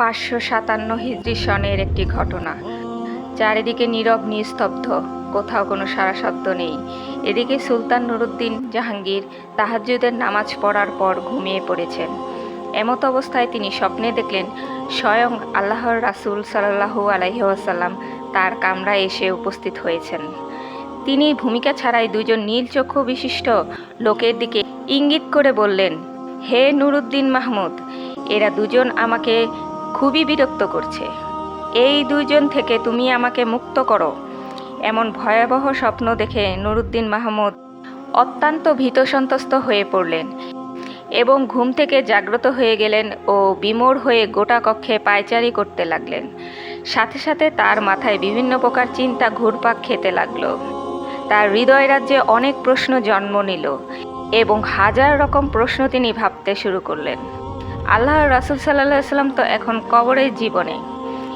পাঁচশো সাতান্ন হিজরি সনের একটি ঘটনা। চারিদিকে নীরব, নিস্তব্ধ, কোথাও কোনো সারা শব্দ নেই। এদিকে সুলতান নুরুদ্দিন জাহাঙ্গীর তাহাজ্জুদের নামাজ পড়ার পর ঘুমিয়ে পড়েছেন। এমত অবস্থায় তিনি স্বপ্নে দেখলেন, স্বয়ং আল্লাহর রাসূল সাল্লাহু আলাইহি ওয়াসাল্লাম তার কামরায় এসে উপস্থিত হয়েছেন। তিনি ভূমিকা ছাড়াই দুজন নীল চক্ষু বিশিষ্ট লোকের দিকে ইঙ্গিত করে বললেন, হে নুরুদ্দিন মাহমুদ, এরা দুজন আমাকে খুবই বিরক্ত করছে। এই দুইজন থেকে তুমি আমাকে মুক্ত করো। এমন ভয়াবহ স্বপ্ন দেখে নুরুদ্দিন মাহমুদ অত্যন্ত ভীতসন্ত্রস্ত হয়ে পড়লেন এবং ঘুম থেকে জাগ্রত হয়ে গেলেন ও বিমোর হয়ে গোটা কক্ষে পায়চারি করতে লাগলেন। সাথে সাথে তার মাথায় বিভিন্ন প্রকার চিন্তা ঘুরপাক খেতে লাগল। তার হৃদয় রাজ্যে অনেক প্রশ্ন জন্ম নিল এবং হাজার রকম প্রশ্ন তিনি ভাবতে শুরু করলেন। আল্লাহ রাসুল সাল্লাম তো এখন কবরের জীবনে।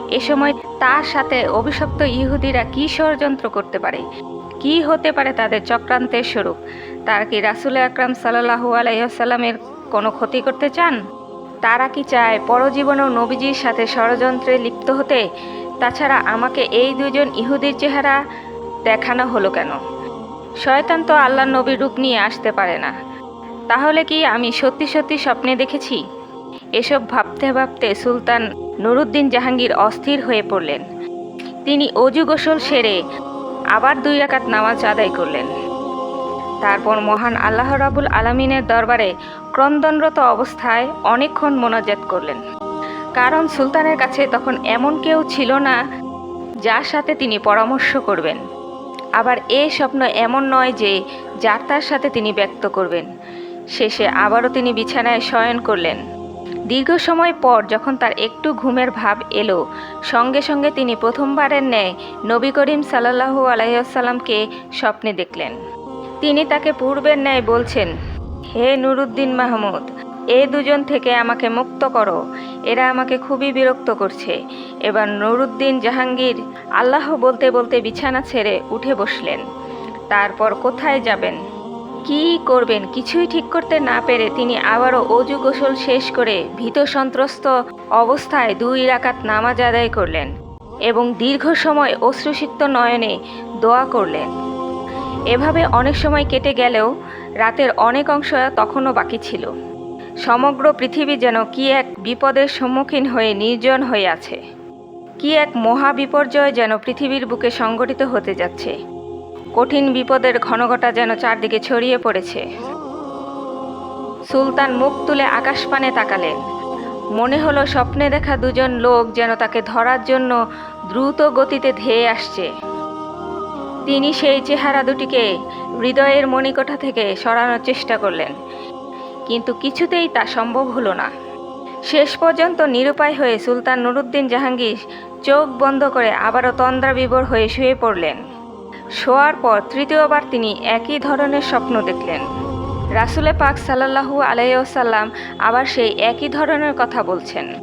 এ সময় তার সাথে অভিশপ্ত ইহুদিরা কী ষড়যন্ত্র করতে পারে? কি হতে পারে তাদের চক্রান্তের স্বরূপ? তার কি রাসুল আকরাম সাল্লাহু আলাইসাল্লামের কোনো ক্ষতি করতে চান? তারা কি চায় পরজীবনেও নবীজির সাথে ষড়যন্ত্রে লিপ্ত হতে? তাছাড়া আমাকে এই দুজন ইহুদির চেহারা দেখানো হলো কেন? শয়তান তো আল্লাহ নবীর রূপ নিয়ে আসতে পারে না। তাহলে কি আমি সত্যি সত্যি স্বপ্নে দেখেছি? এসব ভাবতে ভাবতে সুলতান নুরুদ্দিন জাহাঙ্গীর অস্থির হয়ে পড়লেন। তিনি অজু গোসল সেরে আবার দুই রাকাত নামাজ আদায় করলেন। তারপর মহান আল্লাহ রাবুল আলমিনের দরবারে ক্রন্দনরত অবস্থায় অনেকক্ষণ মোনাজাত করলেন। কারণ সুলতানের কাছে তখন এমন কেউ ছিল না যার সাথে তিনি পরামর্শ করবেন। আবার এ স্বপ্ন এমন নয় যে যার তার সাথে তিনি ব্যক্ত করবেন। শেষে আবারও তিনি বিছানায় শয়ন করলেন। দীর্ঘ সময় পর যখন তার একটু ঘুমের ভাব এলো, সঙ্গে সঙ্গে তিনি প্রথমবারের ন্যায় নবী করিম সাল্লাহু আলাইসাল্লামকে স্বপ্নে দেখলেন। তিনি তাকে পূর্বের ন্যায় বলছেন, হে নুরুদ্দিন মাহমুদ, এ দুজন থেকে আমাকে মুক্ত করো। এরা আমাকে খুবই বিরক্ত করছে। এবার নুরুদ্দিন জাহাঙ্গীর আল্লাহ বলতে বলতে বিছানা ছেড়ে উঠে বসলেন। তারপর কোথায় যাবেন? কি করবেন? কিছুই ঠিক করতে না পেরে তিনি আবারও অজু গোসল শেষ করে ভীত সন্ত্রস্ত অবস্থায় দুই রাকাত নামাজ আদায় করলেন এবং দীর্ঘ সময় অশ্রুসিক্ত নয়নে দোয়া করলেন। এভাবে অনেক সময় কেটে গেলেও রাতের অনেক অংশ তখনও বাকি ছিল। সমগ্র পৃথিবী যেন কি এক বিপদের সম্মুখীন হয়ে নির্জন হয়ে আছে। কি এক মহা বিপর্যয় যেন পৃথিবীর বুকে সংগঠিত হতে যাচ্ছে। কঠিন বিপদের ঘনঘটা যেন চারদিকে ছড়িয়ে পড়েছে। সুলতান মুখ তুলে আকাশপানে তাকালেন। মনে হলো স্বপ্নে দেখা দুজন লোক যেন তাকে ধরার জন্য দ্রুত গতিতে ধেয়ে আসছে। তিনি সেই চেহারা দুটিকে হৃদয়ের মণিকোঠা থেকে সরানোর চেষ্টা করলেন, কিন্তু কিছুতেই তা সম্ভব হলো না। শেষ পর্যন্ত নিরুপায় হয়ে সুলতান নুরুদ্দিন জাহাঙ্গীর চোখ বন্ধ করে আবারও তন্দ্রা বিবর হয়ে শুয়ে পড়লেন। শোয়ার পর তৃতীয়বার তিনি একই ধরনের স্বপ্ন দেখলেন। রাসুলে পাক সাল্লাহু আলাইসাল্লাম আবার সেই একই ধরনের কথা বলছেন।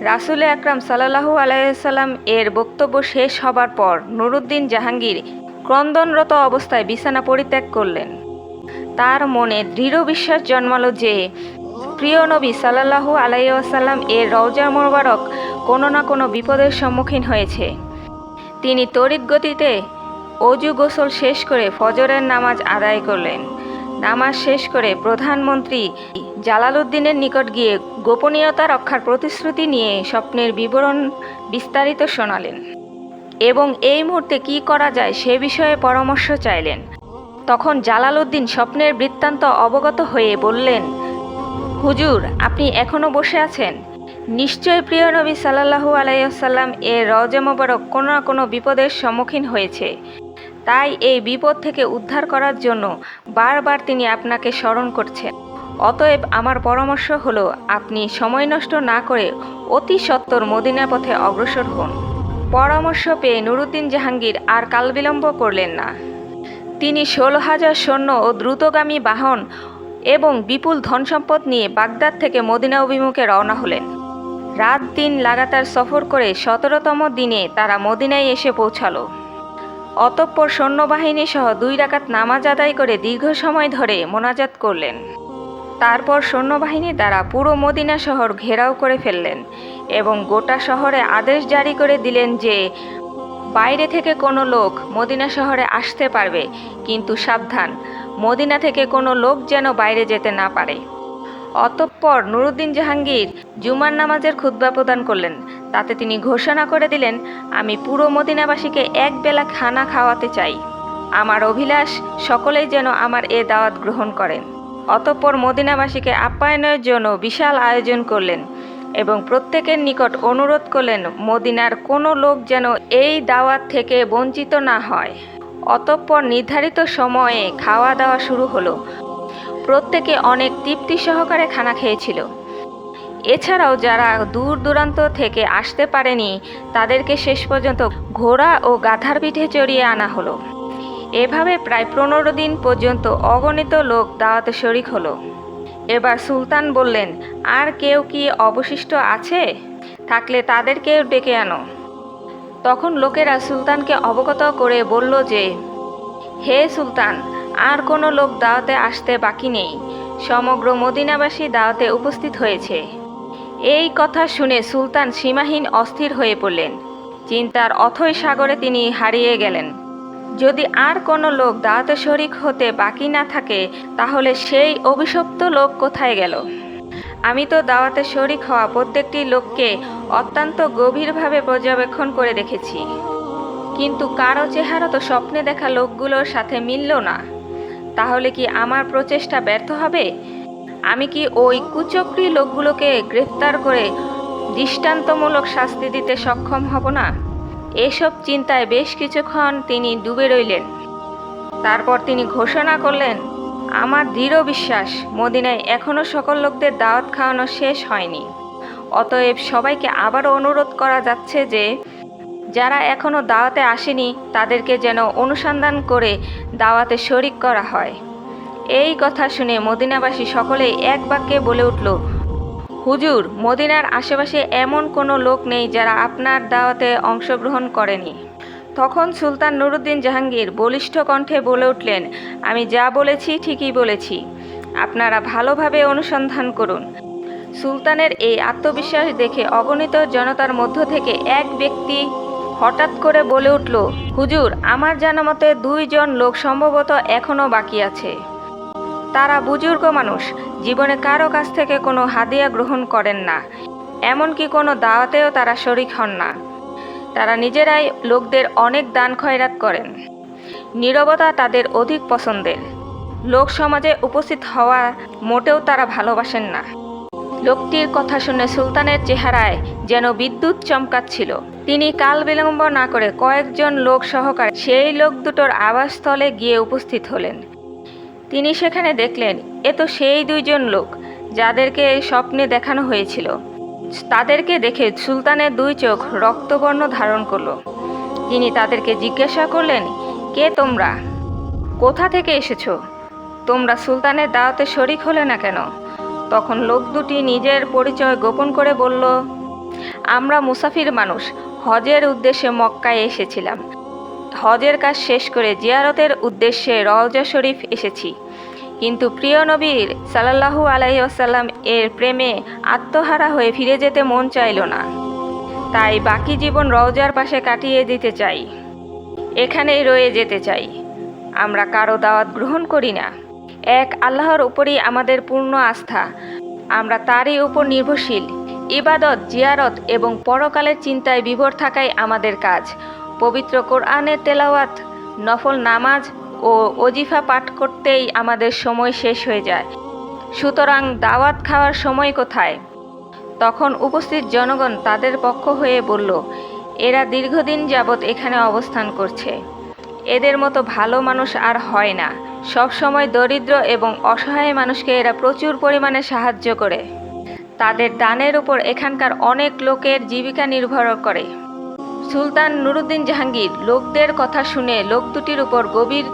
রাসুলে আকরাম সাল্লাহু আলাইসাল্লাম এর বক্তব্য শেষ হবার পর নুরুদ্দিন জাহাঙ্গীর ক্রন্দনরত অবস্থায় বিছানা পরিত্যাগ করলেন। তার মনে দৃঢ় বিশ্বাস জন্মালো যে, প্রিয় নবী সাল্লাহু আলাইসাল্লাম এর রওজা মোবারক কোনো না কোনো বিপদের সম্মুখীন হয়েছে। তিনি তড়িৎ গতিতে অজু গোসল শেষ করে ফজরের নামাজ আদায় করলেন। নামাজ শেষ করে প্রধানমন্ত্রী জালালউদ্দিনের নিকট গিয়ে গোপনীয়তা রক্ষার প্রতিশ্রুতি নিয়ে স্বপ্নের বিবরণ বিস্তারিত শোনালেন এবং এই মুহূর্তে কি করা যায় সে বিষয়ে পরামর্শ চাইলেন। তখন জালালউদ্দিন স্বপ্নের বৃত্তান্ত অবগত হয়ে বললেন, হুজুর, আপনি এখনও বসে আছেন? নিশ্চয় প্রিয় নবী সাল্লাহু আলাইসাল্লাম এর রজে মোবারক কোনো না কোনো বিপদের সম্মুখীন হয়েছে। তাই এই বিপদ থেকে উদ্ধার করার জন্য বারবার তিনি আপনাকে স্মরণ করছেন। অতএব আমার পরামর্শ হলো, আপনি সময় নষ্ট না করে অতি সত্বর মদিনা পথে অগ্রসর হন। পরামর্শ পেয়ে নুরুদ্দিন জাহাঙ্গীর আর কালবিলম্ব করলেন না। তিনি ষোলো হাজার সৈন্য ও দ্রুতগামী বাহন এবং বিপুল ধনসম্পদ নিয়ে বাগদাদ থেকে মদিনা অভিমুখে রওনা হলেন। রাত দিন লাগাতার সফর করে সতেরোতম দিনে তারা মদিনায় এসে পৌঁছালো। অতঃপর সৈন্যবাহিনী সহ দুই রাকাত নামাজ আদায় করে দীর্ঘ সময় ধরে মোনাজাত করলেন। তারপর সৈন্যবাহিনী দ্বারা পুরো মদিনা শহর ঘেরাও করে ফেললেন এবং গোটা শহরে আদেশ জারি করে দিলেন যে, বাইরে থেকে কোনো লোক মদিনা শহরে আসতে পারবে, কিন্তু সাবধান, মদিনা থেকে কোনো লোক যেন বাইরে যেতে না পারে। অতঃপর নুরুদ্দিন জাহাঙ্গীর জুমার নামাজের খুতবা প্রদান করলেন। তাতে তিনি ঘোষণা করে দিলেন, আমি পুরো মদিনাবাসীকে এক বেলা খানা খাওয়াতে চাই। আমার অভিলাষ সকলেই যেন আমার এ দাওয়াত গ্রহণ করেন। অতঃপর মদিনাবাসীকে আপ্যায়নের জন্য বিশাল আয়োজন করলেন এবং প্রত্যেকের নিকট অনুরোধ করলেন, মদিনার কোনো লোক যেন এই দাওয়াত থেকে বঞ্চিত না হয়। অতঃপর নির্ধারিত সময়ে খাওয়া দাওয়া শুরু হলো। প্রত্যেকে অনেক তৃপ্তি সহকারে খানা খেয়েছিল। এছাড়াও যারা দূর দূরান্ত থেকে আসতে পারেনি, তাদেরকে শেষ পর্যন্ত ঘোড়া ও গাধার পিঠে চড়িয়ে আনা হলো। এভাবে প্রায় পনেরো দিন পর্যন্ত অগণিত লোক দাওয়াতে শরিক হলো। এবার সুলতান বললেন, আর কেউ কি অবশিষ্ট আছে? থাকলে তাদেরকেও ডেকে আনো। তখন লোকেরা সুলতানকে অবগত করে বলল যে, হে সুলতান, আর কোনো লোক দাওয়াতে আসতে বাকি নেই। সমগ্র মদিনাবাসী দাওয়াতে উপস্থিত হয়েছে। এই কথা শুনে সুলতান সীমাহীন অস্থির হয়ে পড়লেন। চিন্তার অথৈ সাগরে তিনি হারিয়ে গেলেন। যদি আর কোনো লোক দাওয়াতে শরিক হতে বাকি না থাকে, তাহলে সেই অভিশপ্ত লোক কোথায় গেল? আমি তো দাওয়াতে শরিক হওয়া প্রত্যেকটি লোককে অত্যন্ত গভীরভাবে পর্যবেক্ষণ করে দেখেছি। কিন্তু কারও চেহারা তো স্বপ্নে দেখা লোকগুলোর সাথে মিলল না। তাহলে কি আমার প্রচেষ্টা ব্যর্থ হবে? আমি কি ওই কুচক্রী লোকগুলোকে গ্রেফতার করে দৃষ্টান্তমূলক শাস্তি দিতে সক্ষম হব না? এসব চিন্তায় বেশ কিছুক্ষণ তিনি ডুবে রইলেন। তারপর তিনি ঘোষণা করলেন, আমার দৃঢ় বিশ্বাস, মদিনায় এখনও সকল লোকদের দাওয়াত খাওয়ানো শেষ হয়নি। অতএব সবাইকে আবারও অনুরোধ করা যাচ্ছে যে, যারা এখনও দাওয়াতে আসেনি, তাদেরকে যেন অনুসন্ধান করে দাওয়াতে শরিক করা হয়। এই কথা শুনে মদিনাবাসী সকলেই এক বাক্যে বলে উঠল, হুজুর, মদিনার আশেপাশে এমন কোনো লোক নেই যারা আপনার দাওয়াতে অংশগ্রহণ করেনি। তখন সুলতান নুরুদ্দিন জাহাঙ্গীর বলিষ্ঠ কণ্ঠে বলে উঠলেন, আমি যা বলেছি ঠিকই বলেছি। আপনারা ভালোভাবে অনুসন্ধান করুন। সুলতানের এই আত্মবিশ্বাস দেখে অগণিত জনতার মধ্য থেকে এক ব্যক্তি হঠাৎ করে বলে উঠল, হুজুর, আমার জানা মতে দুইজন লোক সম্ভবত এখনও বাকি আছে। তারা বুজুর্গ মানুষ। জীবনে কারও কাছ থেকে কোনো হাদিয়া গ্রহণ করেন না। এমনকি কোনো দাওয়াতেও তারা শরিক হন না। তারা নিজেরাই লোকদের অনেক দান খয়রাত করেন। নীরবতা তাদের অধিক পছন্দের। লোক সমাজে উপস্থিত হওয়া মোটেও তারা ভালোবাসেন না। লোকটির কথা শুনে সুলতানের চেহারায় যেন বিদ্যুৎ চমকাচ্ছিল। তিনি কাল বিলম্ব না করে কয়েকজন লোক সহকারে সেই লোক দুটোর আবাসস্থলে গিয়ে উপস্থিত হলেন। তিনি সেখানে দেখলেন, এ তো সেই দুইজন লোক যাদেরকে স্বপ্নে দেখানো হয়েছিল। তাদেরকে দেখে সুলতানের দুই চোখ রক্তবর্ণ ধারণ করল। তিনি তাদেরকে জিজ্ঞাসা করলেন, কে তোমরা? কোথা থেকে এসেছ? তোমরা সুলতানের দাওয়াতে শরিক হলে না কেন? তখন লোক দুটি নিজের পরিচয় গোপন করে বলল, আমরা মুসাফির মানুষ, হজের উদ্দেশ্যে মক্কায় এসেছিলাম। হজের কাজ শেষ করে জিয়ারতের উদ্দেশ্যে রওজা শরীফ এসেছি। কিন্তু প্রিয় নবীর সাল্লাহু আলাইসাল্লাম এর প্রেমে আত্মহারা হয়ে ফিরে যেতে মন চাইল না। তাই বাকি জীবন রওজার পাশে কাটিয়ে দিতে চাই। এখানেই রয়ে যেতে চাই। আমরা কারও দাওয়াত গ্রহণ করি না। এক আল্লাহর উপরই আমাদের পূর্ণ আস্থা। আমরা তারই উপর নির্ভরশীল। ইবাদত, জিয়ারত এবং পরকালের চিন্তায় বিভোর থাকাই আমাদের কাজ। পবিত্র কোরআনের তেলাওয়াত, নফল নামাজ ও অজিফা পাঠ করতেই আমাদের সময় শেষ হয়ে যায়। সুতরাং দাওয়াত খাওয়ার সময় কোথায়? তখন উপস্থিত জনগণ তাদের পক্ষ হয়ে বলল, এরা দীর্ঘদিন যাবৎ এখানে অবস্থান করছে। এদের মতো ভালো মানুষ আর হয় না। সব সময় দরিদ্র এবং অসহায় মানুষকে এরা প্রচুর পরিমাণে সাহায্য করে। তাদের দানের উপর এখানকার অনেক লোকের জীবিকা নির্ভর করে। সুলতান নুরুদ্দিন জাহাঙ্গীর লোকদের কথা শুনে লোক দুটির উপর গভীর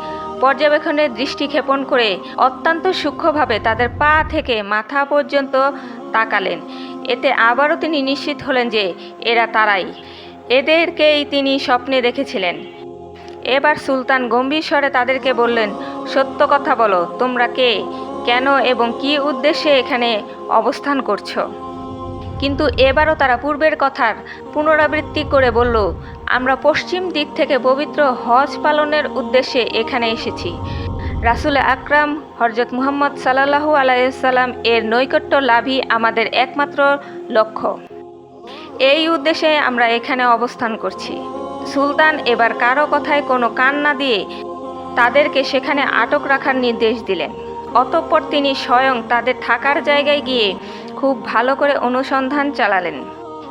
পর্যবেক্ষণের দৃষ্টি ক্ষেপণ করে অত্যন্ত সূক্ষ্মভাবে তাদের পা থেকে মাথা পর্যন্ত তাকালেন। এতে আবারও তিনি নিশ্চিত হলেন যে এরা তারাই। এদেরকেই তিনি স্বপ্নে দেখেছিলেন। এবার সুলতান গম্ভীর স্বরে তাদেরকে বললেন, সত্য কথা বলো, তোমরা কে? কেন এবং কী উদ্দেশ্যে এখানে অবস্থান করছ? কিন্তু এবারও তারা পূর্বের কথার পুনরাবৃত্তি করে বলল, আমরা পশ্চিম দিক থেকে পবিত্র হজ পালনের উদ্দেশ্যে এখানে এসেছি। রাসুল আকরাম হরজত মুহাম্মদ সাল্লাহু আলাইসাল্লাম এর নৈকট্য লাভই আমাদের একমাত্র লক্ষ্য। এই উদ্দেশ্যে আমরা এখানে অবস্থান করছি। সুলতান এবার কারও কথায় কোনো কান না দিয়ে তাদেরকে সেখানে আটক রাখার নির্দেশ দিলেন। অতঃপর তিনি স্বয়ং তাদের থাকার জায়গায় গিয়ে খুব ভালো করে অনুসন্ধান চালালেন।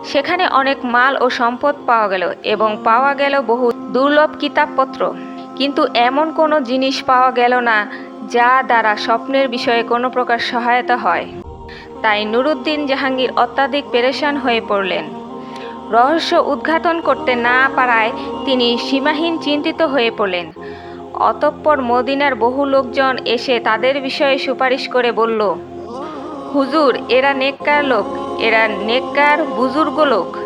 সেখানে অনেক মাল ও সম্পদ পাওয়া গেল এবং পাওয়া গেল বহু দুর্লভ কিতাবপত্র। কিন্তু এমন কোনো জিনিস পাওয়া গেল না যা দ্বারা স্বপ্নের বিষয়ে কোনো প্রকার সহায়তা হয়। তাই নুরুদ্দিন জাহাঙ্গীর অত্যাধিক পেরেশান হয়ে পড়লেন। রহস্য উদ্ঘাটন করতে না পারায় তিনি সীমাহীন চিন্তিত হয়ে পড়লেন। অতঃপর মদিনার বহু লোকজন এসে তাদের বিষয়ে সুপারিশ করে বলল হুজুর, এরা নেককার লোক। এরা নেককার, বুজুর্গ লোক।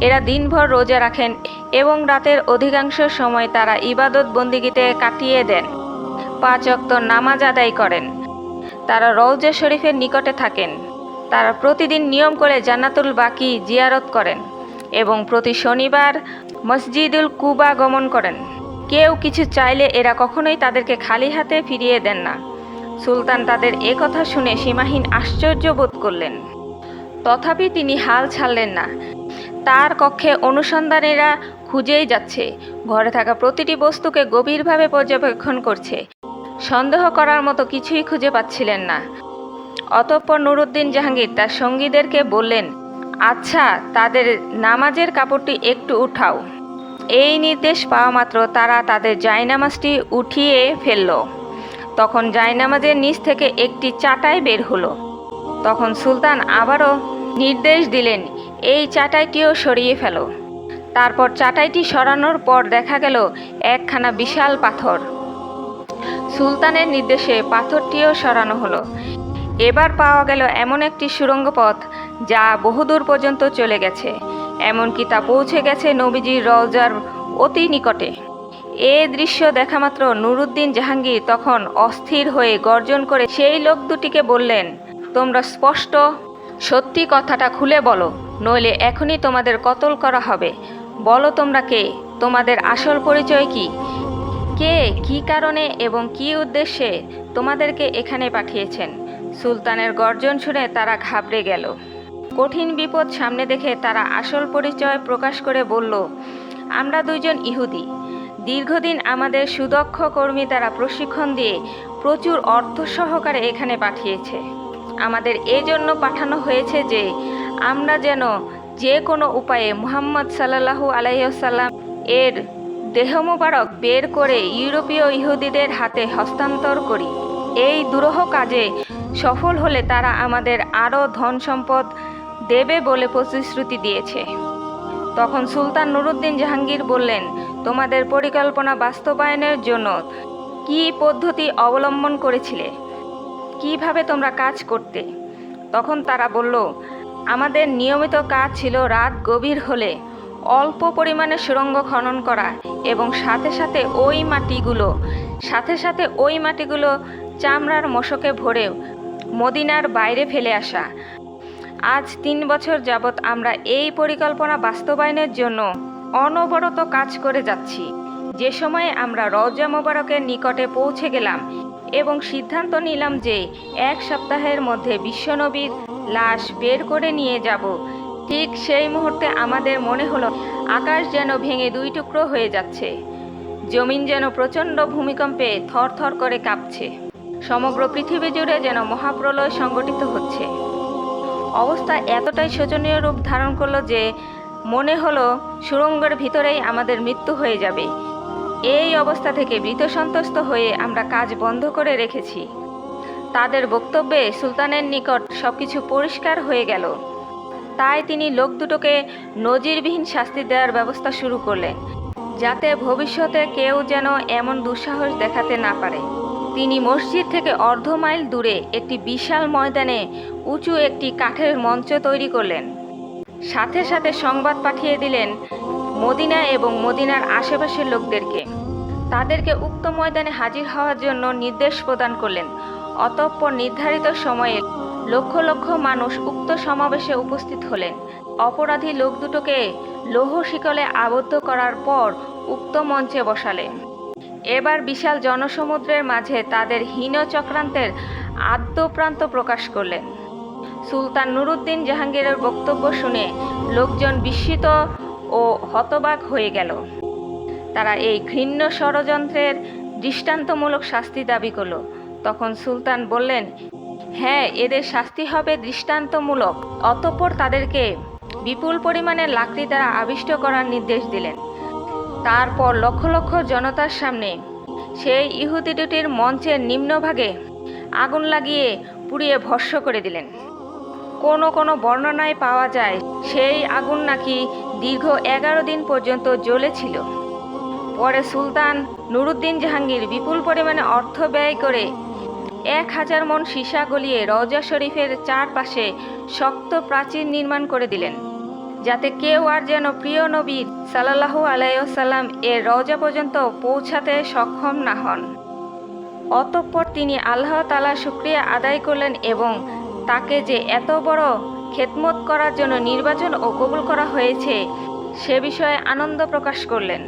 এরা দিনভর রোজা রাখেন এবং রাতের অধিকাংশ সময় তারা ইবাদত বন্দিগিতে কাটিয়ে দেন। পাঁচ অক্ত নামাজ আদায় করেন। তারা রৌজা শরীফের নিকটে থাকেন। তারা প্রতিদিন নিয়ম করে জান্নাতুল বাকি জিয়ারত করেন এবং প্রতি শনিবার মসজিদুল কুবা গমন করেন। কেউ কিছু চাইলে এরা কখনোই তাদেরকে খালি হাতে ফিরিয়ে দেন না। সুলতান তাদের এ কথা শুনে সীমাহীন আশ্চর্য বোধ করলেন। তথাপি তিনি হাল ছাড়লেন না। তার কক্ষে অনুসন্ধানীরা খুঁজেই যাচ্ছে। ঘরে থাকা প্রতিটি বস্তুকে গভীরভাবে পর্যবেক্ষণ করছে। সন্দেহ করার মতো কিছুই খুঁজে পাচ্ছিলেন না। অতঃপর নুরুদ্দিন জাহাঙ্গীর তার সঙ্গীদেরকে বললেন আচ্ছা তাদের নামাজের কাপড়টি একটু উঠাও। এই নির্দেশ পাওয়া মাত্র তারা তাদের জায়নামাজটি উঠিয়ে ফেলল। তখন জায়নামাজের নিচ থেকে একটি চাটাই বের হলো। তখন সুলতান আবারও নির্দেশ দিলেন, এই চাটাইটিও সরিয়ে ফেলো। তারপর চাটাইটি সরানোর পর দেখা গেল একখানা বিশাল পাথর। সুলতানের নির্দেশে পাথরটিও সরানো হলো। এবার পাওয়া গেল এমন একটি সুড়ঙ্গ পথ যা বহুদূর পর্যন্ত চলে গেছে। এমনকি তা পৌঁছে গেছে নবীজির রওজার অতি নিকটে। এ দৃশ্য দেখামাত্র নুরুদ্দিন জাহাঙ্গীর তখন অস্থির হয়ে গর্জন করে সেই লোক দুটিকে বললেন, তোমরা স্পষ্ট। সত্যি কথাটা খুলে বলো, নইলে এখনই তোমাদের কতল করা হবে। বলো তোমরা কে? তোমাদের আসল পরিচয় কি? কে, কি কারণে এবং কি উদ্দেশ্যে তোমাদেরকে এখানে পাঠিয়েছেন? সুলতানের গর্জন শুনে তারা ঘাবড়ে গেল। কঠিন বিপদ সামনে দেখে তারা আসল পরিচয় প্রকাশ করে বলল, আমরা দুইজন ইহুদি। দীর্ঘদিন আমাদের সুদক্ষ কর্মী তারা প্রশিক্ষণ দিয়ে প্রচুর অর্থ সহকারে এখানে পাঠিয়েছে। আমাদের এজন্য পাঠানো হয়েছে যে, আমরা যেন যে কোনো উপায়ে মুহাম্মদ সাল্লাহু আলাইসাল্লাম এর দেহ মোবারক বের করে ইউরোপীয় ইহুদিদের হাতে হস্তান্তর করি। এই দুরূহ কাজে সফল হলে তারা আমাদের আরও ধন সম্পদ দেবে বলে প্রতিশ্রুতি দিয়েছে। তখন সুলতান নুরুদ্দিন জাহাঙ্গীর বললেন তোমাদের পরিকল্পনা বাস্তবায়নের জন্য কী পদ্ধতি অবলম্বন করেছিলে? কীভাবে তোমরা কাজ করতে? তখন তারা বলল, আমাদের নিয়মিত কাজ ছিল রাত গভীর হলে অল্প পরিমাণে সুড়ঙ্গ খনন করা এবং সাথে সাথে ওই মাটিগুলো, সাথে সাথে ওই মাটিগুলো চামড়ার মশকে ভরে মদিনার বাইরে ফেলে আসা। আজ তিন বছর যাবৎ আমরা এই পরিকল্পনা বাস্তবায়নের জন্য অনবরত কাজ করে যাচ্ছি। যে সময়ে আমরা রওজা মোবারকের নিকটে পৌঁছে গেলাম এবং সিদ্ধান্ত নিলাম যে এক সপ্তাহের মধ্যে বিশ্বনবীর লাশ বের করে নিয়ে যাব। ঠিক সেই মুহূর্তে আমাদের মনে হলো, আকাশ যেন ভেঙে দুই টুকরো হয়ে যাচ্ছে। জমিন যেন প্রচণ্ড ভূমিকম্পে থরথর করে কাঁপছে। সমগ্র পৃথিবী জুড়ে যেন মহাপ্রলয় সংগঠিত হচ্ছে। অবস্থা এতটাই শোচনীয় রূপ ধারণ করল যে মনে হলো সুড়ঙ্গের ভিতরেই আমাদের মৃত্যু হয়ে যাবে। এই অবস্থা থেকে ভীত সন্ত্রস্ত হয়ে আমরা কাজ বন্ধ করে রেখেছি। তাদের বক্তব্যে সুলতানের নিকট সবকিছু পরিষ্কার হয়ে গেল। তাই তিনি লোক দুটোকে নজিরবিহীন শাস্তি দেওয়ার ব্যবস্থা শুরু করলেন, যাতে ভবিষ্যতে কেউ যেন এমন দুঃসাহস দেখাতে না পারে। তিনি মসজিদ থেকে অর্ধ মাইল দূরে একটি বিশাল ময়দানে উঁচু একটি কাঠের মঞ্চ তৈরি করলেন। সাথে সাথে সংবাদ পাঠিয়ে দিলেন মদিনা এবং মদিনার আশেপাশের লোকদেরকে। তাদেরকে উক্ত ময়দানে হাজির হওয়ার জন্য নির্দেশ প্রদান করলেন। অতঃপর নির্ধারিত সময়ে লক্ষ লক্ষ মানুষ উক্ত সমাবেশে উপস্থিত হলেন। অপরাধী লোক দুটোকে লৌহ শিকলে আবদ্ধ করার পর উক্ত মঞ্চে বসালেন। এবার বিশাল জনসমুদ্রের মাঝে তাদের হীন চক্রান্তের আদ্যপ্রান্ত প্রকাশ করলেন। সুলতান নুরুদ্দিন জাহাঙ্গীরের বক্তব্য শুনে লোকজন বিস্মিত ও হতবাক হয়ে গেল। তারা এই ঘৃণ্য ষড়যন্ত্রের দৃষ্টান্তমূলক শাস্তি দাবি করল। তখন সুলতান বললেন হ্যাঁ এদের শাস্তি হবে দৃষ্টান্তমূলক। অতঃপর তাদেরকে বিপুল পরিমাণে লাকড়ি দ্বারা আবিষ্ট করার নির্দেশ দিলেন। তারপর লক্ষ লক্ষ জনতার সামনে সেই ইহুদি দুটির মঞ্চের নিম্নভাগে আগুন লাগিয়ে পুড়িয়ে ভস্য করে দিলেন। কোনো কোনো বর্ণনায় পাওয়া যায়, সেই আগুন নাকি দীর্ঘ এগারো দিন পর্যন্ত জ্বলেছিল। পরে সুলতান নুরুদ্দিন জাহাঙ্গীর বিপুল পরিমাণে অর্থ ব্যয় করে এক হাজার মন সীসা গলিয়ে রজা শরীফের চারপাশে শক্ত প্রাচীর নির্মাণ করে দিলেন, যাতে কেউ আর যেন প্রিয় নবী সাল্লাহু আলাইসাল্লাম এর রওজা পর্যন্ত পৌঁছাতে সক্ষম না হন। অতঃপর তিনি আল্লাহ তালা শুক্রিয়া আদায় করলেন এবং তাকে যে এত বড় খেদমত করার জন্য নির্বাচন ও কবুল করা হয়েছে, সে বিষয়ে আনন্দ প্রকাশ করলেন।